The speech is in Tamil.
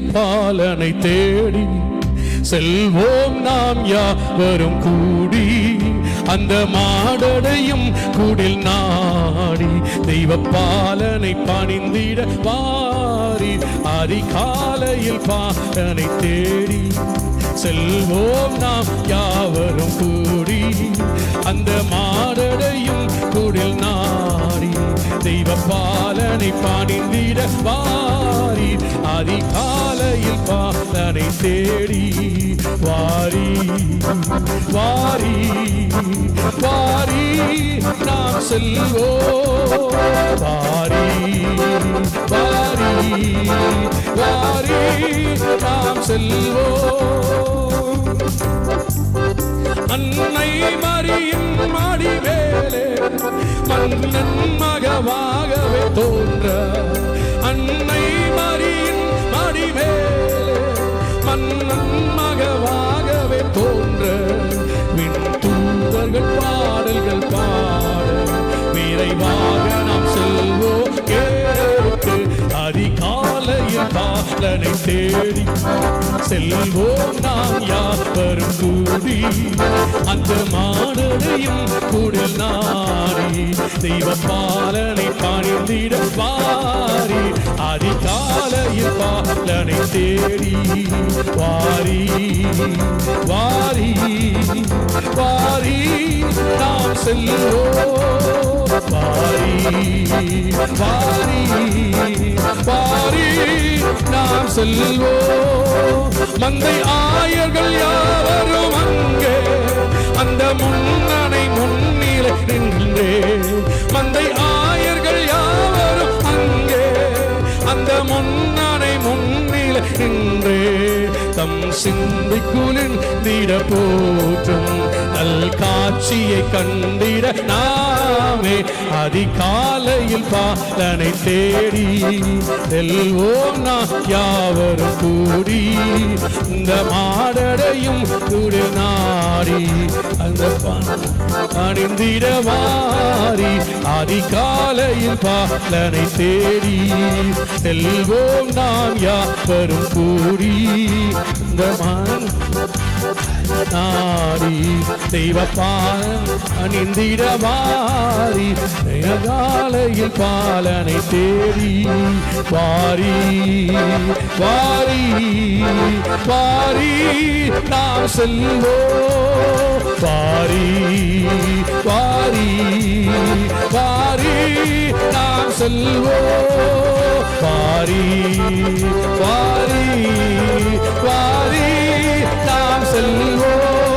காலையில் பாலனை தேடி செல்வோம் நாம் யாவரும் கூடி. அந்த மாடடையும் கூடில் நாடி தெய்வ பாலனை பணிந்திட வாரி அதிகாலையில் பாலனை தேடி செல்வோம் நாம் யாவரும் கூடி. அந்த மா பாலனை பணிந்திட வாரி அதிகாலையில் பாலனை தேடி வாரி வாரி வாரி நாம் செல்வோ வாரி வாரி வாரி நாம் செல்வோ அன்னை மரியின் மன்னன் மகவாகவே தோன்ற அன்னை மரியின் மடி மன்ன கிருஷ்ணனை தேடி செல்வோம் நாம் யாவரும் கூடி. அந்த மாடனையும் கூடல் நாடி தெய்வ பாலனை பணிந்திட பாரி அதிகாலையில் பாலனை தேடி வாரி. வாரி வாரி நாம் செல்வோம். வாரி வாரி. நாம் செல்வோம் மந்தை ஆயர்கள் யாவரும் அங்கே. அந்த முன்னணை முன்னிலை நின்றே. மந்தை ஆயர்கள் யாவரும் அங்கே. அந்த முன்னணை முன்னிலை நின்றே. தம் சிந்திக்குளின் குளிர்ந்திட போற்றும் நல் காட்சியை கண்டிட நான் நாமே அதிகாலையில் பாலனை தேடி செல்வோம் நான் யாவரும் கூடி இந்த மாடடையும் குடு நாடி அந்த அணிந்திட மாறி அதிகாலையில் பாலனை தேடி செல்வோம் நாம் யாவரும் கூடி இந்த மான் மாறி தெய்வ பாலம் அணிந்திட மாறி நயகாலையில் பாலனை தேடி பாரி பாரி பாரி நாம் செல்லோ பாரி பாரி பாரி நாம் செல்வோ. பாரி